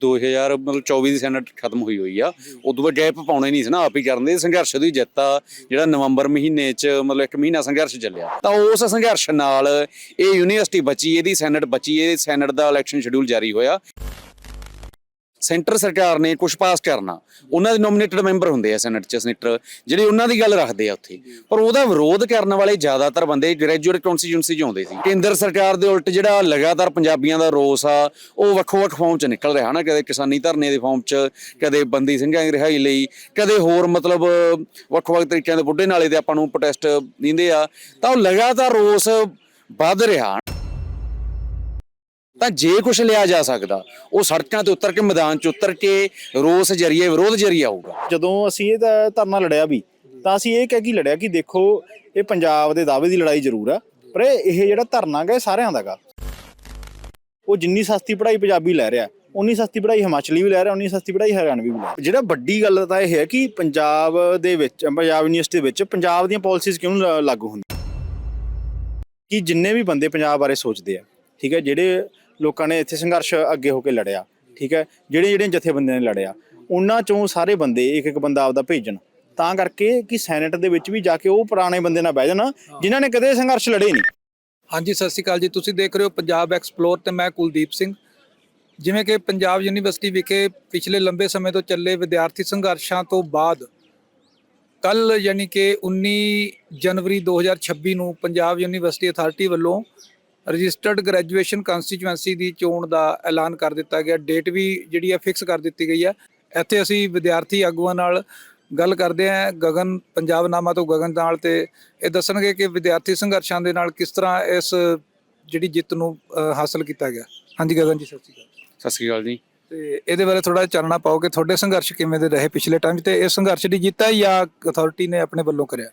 2000 ਮਤਲਬ 24 ਦੀ ਸੈਨੇਟ ਖਤਮ ਹੋਈ ਹੋਈ ਆ। ਉਦੋਂ ਬਾਅਦ ਗੈਪ ਪਾਉਣੇ ਨਹੀਂ ਸੀ ਨਾ, ਆਪ ਹੀ ਕਰਨ ਦੇ। ਸੰਘਰਸ਼ ਦੀ ਜਿੱਤ ਆ, ਜਿਹੜਾ ਨਵੰਬਰ ਮਹੀਨੇ 'ਚ, ਮਤਲਬ ਇੱਕ ਮਹੀਨਾ ਸੰਘਰਸ਼ ਚੱਲਿਆ। ਤਾਂ ਉਸ ਸੰਘਰਸ਼ ਨਾਲ ਇਹ ਯੂਨੀਵਰਸਿਟੀ ਬਚੀ, ਇਹਦੀ ਸੈਨੇਟ ਬਚੀ, ਇਹ ਸੈਨੇਟ ਦਾ ਇਲੈਕਸ਼ਨ ਸ਼ਡਿਊਲ ਜਾਰੀ ਹੋਇਆ। ਸੈਂਟਰ ਸਰਕਾਰ ਨੇ ਕੁਝ ਪਾਸ ਕਰਨਾ। ਉਹਨਾਂ ਦੇ ਨੋਮੀਨੇਟਡ ਮੈਂਬਰ ਹੁੰਦੇ ਆ ਸੈਨੇਟ ਚ ਸੈਨੇਟਰ ਜਿਹੜੇ ਉਹਨਾਂ ਦੀ ਗੱਲ ਰੱਖਦੇ ਆ ਉੱਥੇ। ਪਰ ਉਹਦਾ ਵਿਰੋਧ ਕਰਨ ਵਾਲੇ ਜ਼ਿਆਦਾਤਰ ਬੰਦੇ ਗ੍ਰੈਜੂਏਟ ਕਨਸਟੀਚੁਐਂਸੀ ਚ ਆਉਂਦੇ ਸੀ। ਕੇਂਦਰ ਸਰਕਾਰ ਦੇ ਉਲਟ ਜਿਹੜਾ ਲਗਾਤਾਰ ਪੰਜਾਬੀਆਂ ਦਾ ਰੋਸ ਆ, ਉਹ ਵੱਖੋ-ਵੱਖ ਫਾਰਮ ਚ ਨਿਕਲ ਰਿਹਾ ਨਾ। ਕਦੇ ਕਿਸਾਨੀ ਧਰਨੇ ਦੇ ਫਾਰਮ ਚ, ਕਦੇ ਬੰਦੀ ਸਿੰਘਾਂ ਦੀ ਰਿਹਾਈ ਲਈ, ਕਦੇ ਹੋਰ ਮਤਲਬ ਵੱਖੋ ਵੱਖ ਤਰੀਕਿਆਂ ਦੇ ਬੁੱਢੇ ਨਾਲੇ ਦੇ ਆਪਾਂ ਨੂੰ ਪ੍ਰੋਟੈਸਟ ਦਿੰਦੇ ਆ। ਤਾਂ ਉਹ ਲਗਾਤਾਰ ਰੋਸ ਵੱਧ ਰਿਹਾ। ਤਾਂ ਜੇ ਕੁਝ ਲਿਆ ਜਾ ਸਕਦਾ, ਉਹ ਸੜਕਾਂ ਤੇ ਉਤਰ ਕੇ, ਮੈਦਾਨ 'ਚ ਉਤਰ ਕੇ, ਰੋਸ ਜਰੀਏ, ਵਿਰੋਧ ਜਰੀਏ ਆਊਗਾ। ਜਦੋਂ ਅਸੀਂ ਇਹ ਧਰਨਾ ਲੜਿਆ ਵੀ, ਤਾਂ ਅਸੀਂ ਇਹ ਕਹਿ ਕੇ ਲੜਿਆ ਕਿ ਦੇਖੋ, ਇਹ ਪੰਜਾਬ ਦੇ ਦਾਅਵੇ ਦੀ ਲੜਾਈ ਜ਼ਰੂਰ ਆ, ਪਰ ਇਹ ਜਿਹੜਾ ਧਰਨਾ ਗਾ, ਇਹ ਸਾਰਿਆਂ ਦਾ ਗਾ। ਉਹ ਜਿੰਨੀ ਸਸਤੀ ਪੜ੍ਹਾਈ ਪੰਜਾਬੀ ਲੈ ਰਿਹਾ, ਉਨੀ ਸਸਤੀ ਪੜ੍ਹਾਈ ਹਿਮਾਚਲੀ ਵੀ ਲੈ ਰਿਹਾ, ਉਨੀ ਸਸਤੀ ਪੜ੍ਹਾਈ ਹਰਿਆਣਵੀ ਵੀ ਲੈ ਰਿਹਾ। ਜਿਹੜਾ ਵੱਡੀ ਗੱਲ ਤਾਂ ਇਹ ਹੈ ਕਿ ਪੰਜਾਬ ਦੇ ਵਿੱਚ, ਪੰਜਾਬ ਯੂਨੀਵਰਸਿਟੀ ਦੇ ਵਿੱਚ ਪੰਜਾਬ ਦੀਆਂ ਪਾਲਿਸੀਜ਼ ਕਿਉਂ ਲਾਗੂ ਹੁੰਦੀਆਂ? ਕਿ ਜਿੰਨੇ ਵੀ ਬੰਦੇ ਪੰਜਾਬ ਬਾਰੇ ਸੋਚਦੇ ਆ, ਠੀਕ ਹੈ, ਜਿਹੜੇ ਲੋਕਾਂ ਨੇ ਇੱਥੇ ਸੰਘਰਸ਼ ਅੱਗੇ ਹੋ ਕੇ ਲੜਿਆ, ਠੀਕ ਹੈ? ਜਿਹੜੇ ਜਿਹੜੇ ਜਥੇਬੰਦੀਆਂ ਨੇ ਲੜਿਆ, ਉਹਨਾਂ ਚੋਂ ਸਾਰੇ ਬੰਦੇ ਇੱਕ ਇੱਕ ਬੰਦਾ ਆਪਦਾ ਭੇਜਣ। ਤਾਂ ਕਰਕੇ ਕਿ ਸੈਨੇਟ ਦੇ ਵਿੱਚ ਵੀ ਜਾ ਕੇ ਉਹ ਪੁਰਾਣੇ ਬੰਦੇ ਨਾਲ ਬਹਿ ਜਾਣ, ਜਿਨ੍ਹਾਂ ਨੇ ਕਦੇ ਸੰਘਰਸ਼ ਲੜੇ ਨਹੀਂ। ਹਾਂਜੀ, ਸਤਿ ਸ਼੍ਰੀ ਅਕਾਲ ਜੀ। ਤੁਸੀਂ ਦੇਖ ਰਹੇ ਹੋ ਪੰਜਾਬ ਐਕਸਪਲੋਰ ਤੇ ਮੈਂ ਕੁਲਦੀਪ ਸਿੰਘ। ਜਿਵੇਂ ਕਿ ਪੰਜਾਬ ਯੂਨੀਵਰਸਿਟੀ ਵਿਖੇ ਪਿਛਲੇ ਲੰਬੇ ਸਮੇਂ ਤੋਂ ਚੱਲੇ ਵਿਦਿਆਰਥੀ ਸੰਘਰਸ਼ਾਂ ਤੋਂ ਬਾਅਦ ਕੱਲ ਯਾਨੀ ਕਿ 19 ਜਨਵਰੀ 2026 ਨੂੰ ਪੰਜਾਬ ਯੂਨੀਵਰਸਿਟੀ ਅਥਾਰਟੀ ਵੱਲੋਂ ਰਜਿਸਟਰਡ ਗ੍ਰੈਜੂਏਸ਼ਨ ਕੰਸਟੀਚੁਐਂਸੀ ਦੀ ਚੋਣ ਦਾ ਐਲਾਨ ਕਰ ਦਿੱਤਾ ਗਿਆ। ਡੇਟ ਵੀ ਜਿਹੜੀ ਹੈ ਫਿਕਸ ਕਰ ਦਿੱਤੀ ਗਈ ਹੈ ਇੱਥੇ ਅਸੀਂ ਵਿਦਿਆਰਥੀ ਆਗੂਆਂ ਨਾਲ ਗੱਲ ਕਰਦੇ ਹਾਂ ਗਗਨ ਪੰਜਾਬ ਨਾਮਾ ਤੋਂ ਗਗਨ ਨਾਲ ਤੇ ਇਹ ਦੱਸਣਗੇ ਕਿ ਵਿਦਿਆਰਥੀ ਸੰਘਰਸ਼ਾਂ ਦੇ ਨਾਲ ਕਿਸ ਤਰ੍ਹਾਂ ਇਸ ਜਿਹੜੀ ਜਿੱਤ ਨੂੰ ਹਾਸਲ ਕੀਤਾ ਗਿਆ। ਹਾਂਜੀ ਗਗਨ ਜੀ ਸਤਿ ਸ਼੍ਰੀ ਅਕਾਲ। ਸਤਿ ਸ੍ਰੀ ਅਕਾਲ ਜੀ। ਤੇ ਇਹਦੇ ਬਾਰੇ ਥੋੜਾ ਚਾਨਣਾ ਪਾਓ ਕਿ ਤੁਹਾਡੇ ਸੰਘਰਸ਼ ਕਿਵੇਂ ਦੇ ਰਹੇ ਪਿਛਲੇ ਟਾਈਮ ਤੇ ਇਸ ਸੰਘਰਸ਼ ਦੀ ਜਿੱਤ ਹੈ ਜਾਂ ਅਥਾਰਟੀ ਨੇ ਆਪਣੇ ਵੱਲੋਂ ਕਰਿਆ?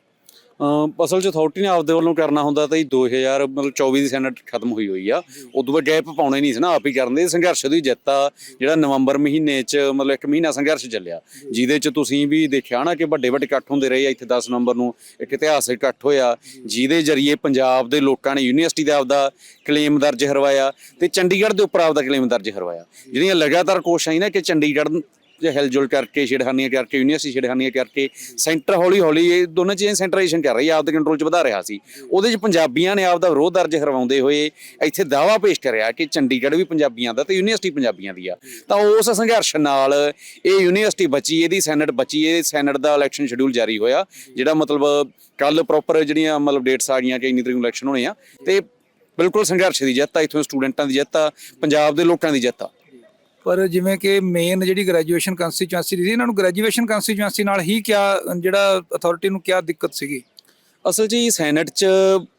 ਅਸਲ 'ਚ ਅਥਾਰਟੀ ਨੇ ਆਪਦੇ ਵੱਲੋਂ ਕਰਨਾ ਹੁੰਦਾ ਤਾਂ ਜੀ 2000 ਮਤਲਬ 24 ਦੀ ਸੈਨੇਟ ਖਤਮ ਹੋਈ ਹੋਈ ਆ। ਉਦੋਂ ਬਾਅਦ ਗੈਪ ਪਾਉਣੇ ਨਹੀਂ ਸੀ ਨਾ ਆਪ ਹੀ ਕਰਨ ਦੇ। ਸੰਘਰਸ਼ ਦੀ ਜਿੱਤ ਆ ਜਿਹੜਾ ਨਵੰਬਰ ਮਹੀਨੇ 'ਚ ਮਤਲਬ ਇੱਕ ਮਹੀਨਾ ਸੰਘਰਸ਼ ਚੱਲਿਆ। ਜਿਹਦੇ 'ਚ ਤੁਸੀਂ ਵੀ ਦੇਖਿਆ ਨਾ ਕਿ ਵੱਡੇ ਵੱਡੇ ਇਕੱਠ ਹੁੰਦੇ ਰਹੇ ਆ ਇੱਥੇ 10 ਨਵੰਬਰ ਨੂੰ ਇੱਕ ਇਤਿਹਾਸਕ ਇਕੱਠ ਹੋਇਆ। ਜਿਹਦੇ ਜਰੀਏ ਪੰਜਾਬ ਦੇ ਲੋਕਾਂ ਨੇ ਯੂਨੀਵਰਸਿਟੀ ਦਾ ਆਪਦਾ ਕਲੇਮ ਦਰਜ ਕਰਵਾਇਆ ਤੇ ਚੰਡੀਗੜ੍ਹ ਦੇ ਉੱਪਰ ਆਪਦਾ ਕਲੇਮ ਦਰਜ ਕਰਵਾਇਆ। ਜਿਹੜੀਆਂ ਲਗਾਤਾਰ ਕੋਸ਼ਿਸ਼ਾਂ ਸੀ ਨਾ ਕਿ ਚੰਡੀਗੜ੍ਹ ਜੇ ਹਿਲਜੁਲ ਕਰਕੇ, ਛੇੜਖਾਨੀਆਂ ਕਰਕੇ, ਯੂਨੀਵਰਸਿਟੀ ਛੇੜਖਾਨੀਆਂ ਕਰਕੇ, ਸੈਂਟਰ ਹੌਲੀ ਹੌਲੀ ਇਹ ਦੋਨਾਂ ਚੀਜ਼ਾਂ ਸੈਂਟਰਾਈਜੇਸ਼ਨ ਕਰ ਰਹੀ ਹੈ, ਆਪਦੇ ਕੰਟਰੋਲ 'ਚ ਵਧਾ ਰਿਹਾ ਸੀ। ਉਹਦੇ 'ਚ ਪੰਜਾਬੀਆਂ ਨੇ ਆਪਦਾ ਵਿਰੋਧ ਦਰਜ ਕਰਵਾਉਂਦੇ ਹੋਏ ਇੱਥੇ ਦਾਵਾ ਪੇਸ਼ ਕਰਿਆ ਕਿ ਚੰਡੀਗੜ੍ਹ ਵੀ ਪੰਜਾਬੀਆਂ ਦਾ ਤੇ ਯੂਨੀਵਰਸਿਟੀ ਪੰਜਾਬੀਆਂ ਦੀ ਆ। ਤਾਂ ਉਸ ਸੰਘਰਸ਼ ਨਾਲ ਇਹ ਯੂਨੀਵਰਸਿਟੀ ਬਚੀ, ਇਹਦੀ ਸੈਨੇਟ ਬਚੀ, ਇਹ ਸੈਨੇਟ ਦਾ ਇਲੈਕਸ਼ਨ ਸ਼ਡਿਊਲ ਜਾਰੀ ਹੋਇਆ, ਜਿਹੜਾ ਮਤਲਬ ਕੱਲ ਪ੍ਰੋਪਰ ਜਿਹੜੀਆਂ ਮਤਲਬ ਡੇਟਸ ਆ ਗਈਆਂ ਕਿ ਇੰਨੀ ਤਰੀਕ ਨੂੰ ਇਲੈਕਸ਼ਨ ਹੋਣੇ ਆ, ਤੇ ਬਿਲਕੁਲ ਸੰਘਰਸ਼ ਦੀ ਜਿੱਤ ਆ, ਇੱਥੋਂ ਸਟੂਡੈਂਟਾਂ ਦੀ ਜਿੱਤ ਆ, ਪੰਜਾਬ ਦੇ ਲੋਕਾਂ ਦੀ ਜਿੱਤ ਆ। ਪਰ ਜਿਵੇਂ ਕਿ ਮੇਨ ਜਿਹੜੀ ਗ੍ਰੈਜੂਏਸ਼ਨ ਕੰਸਟੀਚੁਐਂਸੀ ਸੀ, ਇਹਨਾਂ ਨੂੰ ਗ੍ਰੈਜੂਏਸ਼ਨ ਕੰਸਟੀਚੁਐਂਸੀ ਨਾਲ ਹੀ ਕਿਆ, ਜਿਹੜਾ ਅਥਾਰਟੀ ਨੂੰ ਕਿਆ ਦਿੱਕਤ ਸੀਗੀ? ਅਸਲ 'ਚ ਜੀ ਸੈਨੇਟ 'ਚ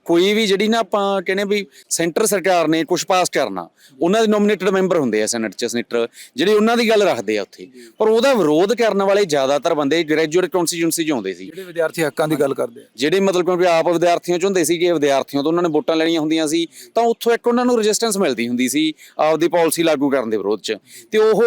ਕੋਈ ਵੀ ਜਿਹੜੀ ਨਾ ਆਪਾਂ ਕਹਿੰਦੇ ਵੀ ਸੈਂਟਰ ਸਰਕਾਰ ਨੇ ਕੁਝ ਪਾਸ ਕਰਨਾ ਉਹਨਾਂ ਦੇ ਨੋਮੀਨੇਟਡ ਮੈਂਬਰ ਹੁੰਦੇ ਆ ਸੈਨੇਟ 'ਚ ਸੈਨੇਟਰ ਜਿਹੜੇ ਉਹਨਾਂ ਦੀ ਗੱਲ ਰੱਖਦੇ ਆ ਉੱਥੇ। ਪਰ ਉਹਦਾ ਵਿਰੋਧ ਕਰਨ ਵਾਲੇ ਜ਼ਿਆਦਾਤਰ ਬੰਦੇ ਗ੍ਰੈਜੂਏਟ ਕਨਸਟੀਚੁਐਂਸੀ 'ਚ ਆਉਂਦੇ ਸੀ। ਜਿਹੜੇ ਵਿਦਿਆਰਥੀ ਹੱਕਾਂ ਦੀ ਗੱਲ ਕਰਦੇ ਆ। ਜਿਹੜੇ ਮਤਲਬ ਕਿਉਂਕਿ ਆਪ ਵਿਦਿਆਰਥੀਆਂ 'ਚ ਹੁੰਦੇ ਸੀ ਕਿ ਵਿਦਿਆਰਥੀਆਂ ਤੋਂ ਉਹਨਾਂ ਨੇ ਵੋਟਾਂ ਲੈਣੀਆਂ ਹੁੰਦੀਆਂ ਸੀ ਤਾਂ ਉੱਥੋਂ ਇੱਕ ਉਹਨਾਂ ਨੂੰ ਰੈਜ਼ਿਸਟੈਂਸ ਮਿਲਦੀ ਹੁੰਦੀ ਸੀ ਆਪਦੀ ਪਾਲਿਸੀ ਲਾਗੂ ਕਰਨ ਦੇ ਵਿਰੋਧ 'ਚ। ਤੇ ਉਹ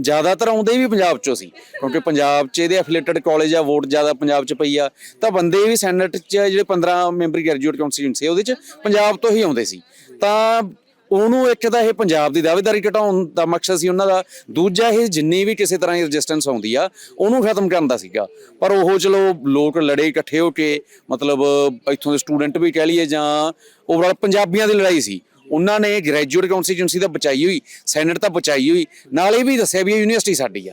ਜ਼ਿਆਦਾਤਰ ਆਉਂਦੇ ਵੀ ਪੰਜਾਬ 'ਚੋਂ ਸੀ ਕਿਉਂਕਿ ਪੰਜਾਬ 'ਚ ਇਹਦੇ ਐਫੀਲੀਏਟਡ ਕਾਲਜ ਆ ਵੋਟ ਜ਼ਿਆਦਾ ਪੰਜਾਬ 'ਚ ਪਈ ਆ। ਤਾਂ ਬੰਦੇ ਵੀ ਸੈਨੇਟ 'ਚ ਜਿਹੜੇ 15 ਮੈਂਬਰੀ ਗ੍ਰੈਜੂਏਟ ਕਾਉਂਸਟੀਟਿਊਂਸੀ ਉਹਦੇ 'ਚ ਪੰਜਾਬ ਤੋਂ ਹੀ ਆਉਂਦੇ ਸੀ। ਤਾਂ ਉਹਨੂੰ ਇੱਕ ਤਾਂ ਇਹ ਪੰਜਾਬ ਦੀ ਦਾਅਵੇਦਾਰੀ ਘਟਾਉਣ ਦਾ ਮਕਸਦ ਸੀ ਉਹਨਾਂ ਦਾ। ਦੂਜਾ ਇਹ ਜਿੰਨੀ ਵੀ ਕਿਸੇ ਤਰ੍ਹਾਂ ਦੀ ਰੈਜ਼ਿਸਟੈਂਸ ਆਉਂਦੀ ਆ, ਉਹਨੂੰ ਖਤਮ ਕਰਨ ਦਾ ਸੀਗਾ। ਪਰ ਉਹ ਚਲੋ ਲੋਕ ਲੜੇ ਇਕੱਠੇ ਹੋ ਕੇ, ਮਤਲਬ ਇੱਥੋਂ ਦੇ ਸਟੂਡੈਂਟ ਵੀ ਕਹਿ ਲਈਏ ਜਾਂ ਓਵਰਆਲ ਪੰਜਾਬੀਆਂ ਦੀ ਲੜਾਈ ਸੀ। ਉਹਨਾਂ ਨੇ ਗ੍ਰੈਜੂਏਟ ਕਾਉਂਸਟੀਟਿਊਂਸੀ ਤਾਂ ਬਚਾਈ ਹੋਈ ਸੈਨੇਟ ਤਾਂ ਬਚਾਈ ਹੋਈ। ਨਾਲ ਇਹ ਵੀ ਦੱਸਿਆ ਵੀ ਇਹ ਯੂਨੀਵਰਸਿਟੀ ਸਾਡੀ ਆ।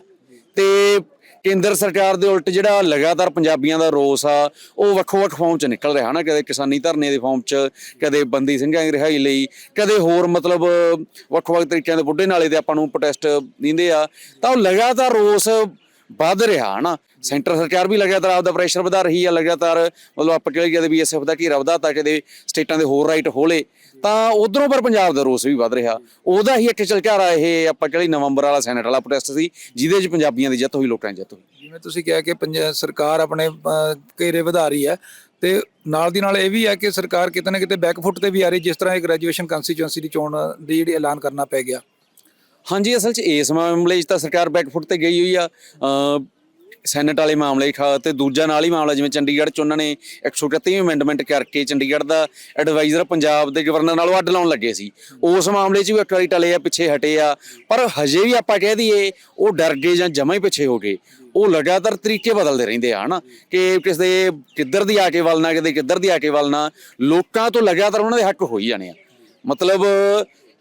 ਤੇ ਕੇਂਦਰ ਸਰਕਾਰ ਦੇ ਉਲਟ ਜਿਹੜਾ ਲਗਾਤਾਰ ਪੰਜਾਬੀਆਂ ਦਾ ਰੋਸ ਆ, ਉਹ ਵੱਖੋ-ਵੱਖ ਫਾਰਮ ਚ ਨਿਕਲ ਰਿਹਾ ਨਾ ਕਦੇ ਕਿਸਾਨੀ ਧਰਨੇ ਦੇ ਫਾਰਮ ਚ, ਕਦੇ ਬੰਦੀ ਸਿੰਘਾਂ ਦੀ ਰਿਹਾਈ ਲਈ, ਕਦੇ ਹੋਰ ਮਤਲਬ ਵੱਖ-ਵੱਖ ਤਰੀਕਿਆਂ ਦੇ ਬੁੱਢੇ ਨਾਲੇ ਦੇ ਆਪਾਂ ਨੂੰ ਪ੍ਰੋਟੈਸਟ ਦਿੰਦੇ ਆ, ਤਾਂ ਉਹ ਲਗਾਤਾਰ ਰੋਸ ਵੱਧ ਰਿਹਾ ਹਨਾ। ਸੈਂਟਰ ਸਰਕਾਰ ਵੀ ਲਗਾਤਾਰ ਆਪਦਾ ਪ੍ਰੈਸ਼ਰ ਵਧਾ ਰਹੀ ਆ, ਲਗਾਤਾਰ ਮਤਲਬ ਆਪਾਂ ਕਹਿ ਲਈਏ ਵੀ ਐਸਐਫ ਦਾ ਘੇਰਾ ਵਧਾਤਾ, ਕਦੇ ਸਟੇਟਾਂ ਦੇ ਹੋਰ ਰਾਈਟ ਹੋਲੇ ਤਾਂ ਉਧਰੋਂ ਪਰ ਪੰਜਾਬ ਦਾ ਰੋਸ ਵੀ ਵੱਧ ਰਿਹਾ। ਉਹਦਾ ਹੀ ਇੱਕ ਚਲਕਾਰਾ ਇਹ ਆਪਾਂ ਕਹਿ ਲਈ ਨਵੰਬਰ ਵਾਲਾ ਸੈਨੇਟ ਵਾਲਾ ਪ੍ਰੋਟੈਸਟ ਸੀ ਜਿਹਦੇ 'ਚ ਪੰਜਾਬੀਆਂ ਦੀ ਜਿੱਤ ਹੋਈ ਲੋਕਾਂ ਦੀ ਜਿੱਤ ਹੋਈ। ਜਿਵੇਂ ਤੁਸੀਂ ਕਿਹਾ ਕਿ ਸਰਕਾਰ ਆਪਣੇ ਘੇਰੇ ਵਧਾ ਰਹੀ ਹੈ ਤੇ ਨਾਲ ਦੀ ਨਾਲ ਇਹ ਵੀ ਹੈ ਕਿ ਸਰਕਾਰ ਕਿਤੇ ਨਾ ਕਿਤੇ ਬੈਕਫੁੱਟ ਤੇ ਵੀ ਆ ਰਹੀ ਜਿਸ ਤਰ੍ਹਾਂ ਇਹ ਗ੍ਰੈਜੂਏਸ਼ਨ ਕੰਸਟੀਚੁਐਂਸੀ ਦੀ ਚੋਣ ਦੀ ਜਿਹੜੀ ਐਲਾਨ ਕਰਨਾ ਪੈ ਗਿਆ। ਹਾਂਜੀ ਅਸਲ 'ਚ ਇਸ ਮਾਮਲੇ 'ਚ ਤਾਂ ਸਰਕਾਰ ਬੈਕਫੁੱਟ ਤੇ ਗਈ ਹੋਈ ਆ। ਸੈਨੇਟ ਵਾਲੇ ਮਾਮਲੇ ਖਾ ਤੇ ਦੂਜਾ ਨਾਲ ਹੀ ਮਾਮਲਾ, ਜਿਵੇਂ ਚੰਡੀਗੜ੍ਹ ਚ ਉਹਨਾਂ ਨੇ 131ਵੀਂ ਅਮੈਂਡਮੈਂਟ ਕਰਕੇ ਚੰਡੀਗੜ੍ਹ ਦਾ ਐਡਵਾਈਜ਼ਰ ਪੰਜਾਬ ਦੇ ਗਵਰਨਰ ਨਾਲੋਂ ਅੱਡ ਲਾਉਣ ਲੱਗੇ ਸੀ। ਉਸ ਮਾਮਲੇ 'ਚ ਵੀ ਇੱਕ ਵਾਰੀ ਟਲੇ ਆ, ਪਿੱਛੇ ਹਟੇ ਆ। ਪਰ ਹਜੇ ਵੀ ਆਪਾਂ ਕਹਿ ਦਈਏ, ਉਹ ਡਰ ਗਏ ਜਾਂ ਜਮਾਂ ਹੀ ਪਿੱਛੇ ਹੋ ਗਏ। ਉਹ ਲਗਾਤਾਰ ਤਰੀਕੇ ਬਦਲਦੇ ਰਹਿੰਦੇ ਆ, ਹਨਾ। ਕਿ ਕਿਸੇ ਦੇ ਕਿੱਧਰ ਦੀ ਆ ਕੇ ਵਲਣਾ, ਕਿਤੇ ਕਿੱਧਰ ਦੀ ਆ ਕੇ ਵਲਣਾ, ਲੋਕਾਂ ਤੋਂ ਲਗਾਤਾਰ ਉਹਨਾਂ ਦੇ ਹੱਕ ਹੋਈ ਜਾਣੇ ਆ। ਮਤਲਬ